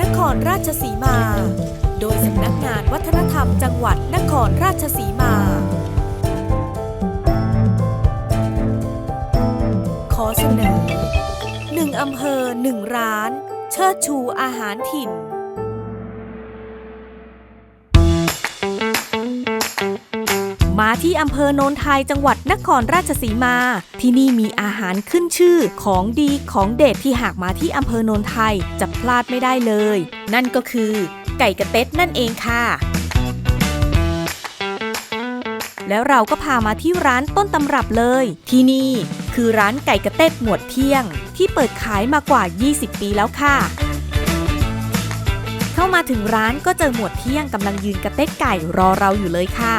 นครราชสีมา โดยสำนักงานวัฒนธรรมจังหวัดนครราชสีมา ขอเสนอหนึ่งอำเภอหนึ่งร้าน เชิดชูอาหารถิ่น มาที่อำเภอโนนไทยจังหวัดนครราชสีมา ที่นี่มีอาหารขึ้นชื่อของดีของเด็ดที่หากมาที่อำเภอโนนไทยจะพลาดไม่ได้เลย นั่นก็คือ ไก่กระเต็ดนั่นเองค่ะ แล้วเราก็พามาที่ร้านต้นตำรับเลย ที่นี่คือร้านไก่กระเต็ดหมวดเที่ยง ที่เปิดขายมากว่า 20 ปีแล้วค่ะเข้ามาถึงร้านก็เจอหมวดเที่ยงกำลังยืนกระเต็ดไก่รอเราอยู่เลยค่ะ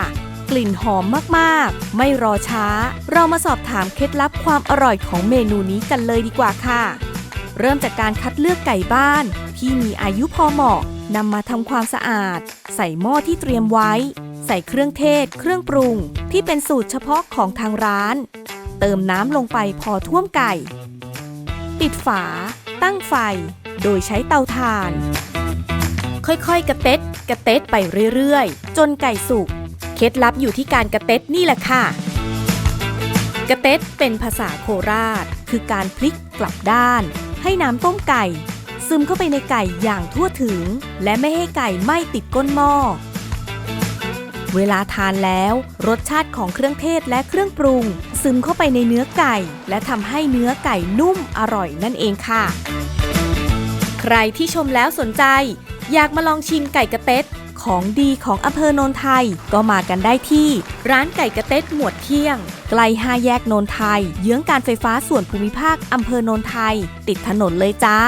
กลิ่นหอมมากๆ ไม่รอช้า เรามาสอบถามเคล็ดลับความอร่อยของเมนูนี้กันเลยดีกว่าค่ะ เริ่มจากการคัดเลือกไก่บ้าน ที่มีอายุพอเหมาะนำมาทำความสะอาด ใส่หม้อที่เตรียมไว้ ใส่เครื่องเทศ เครื่องปรุง ที่เป็นสูตรเฉพาะของทางร้าน เติมน้ำลงไปพอท่วมไก่ ปิดฝา ตั้งไฟ โดยใช้เตาถ่าน ค่อยๆ กระเต็ด กระเต็ดไปเรื่อยๆ จนไก่สุก ล็ดลับอยู่ที่การกระเต็ดนี่แหละค่ะ กระเต็ดเป็นภาษาโคราช คือการพลิกกลับด้าน ให้น้ำต้มไก่ ซึมเข้าไปในไก่อย่างทั่วถึง และไม่ให้ไก่ไหม้ติดก้นหม้อเวลาทานแล้วรสชาติของเครื่องเทศและเครื่องปรุง ซึมเข้าไปในเนื้อไก่ และทำให้เนื้อไก่นุ่มอร่อยนั่นเองค่ะ ใครที่ชมแล้วสนใจ อยากมาลองชิมไก่กระเต็ด ของดีของอำเภอโนนไทย ก็มากันได้ที่ ร้านไก่กระเต็ดหมวดเที่ยงใกล้ห้าแยกโนนไทย เยื้องการไฟฟ้าส่วนภูมิภาคอำเภอโนนไทย ติดถนนเลยจ้า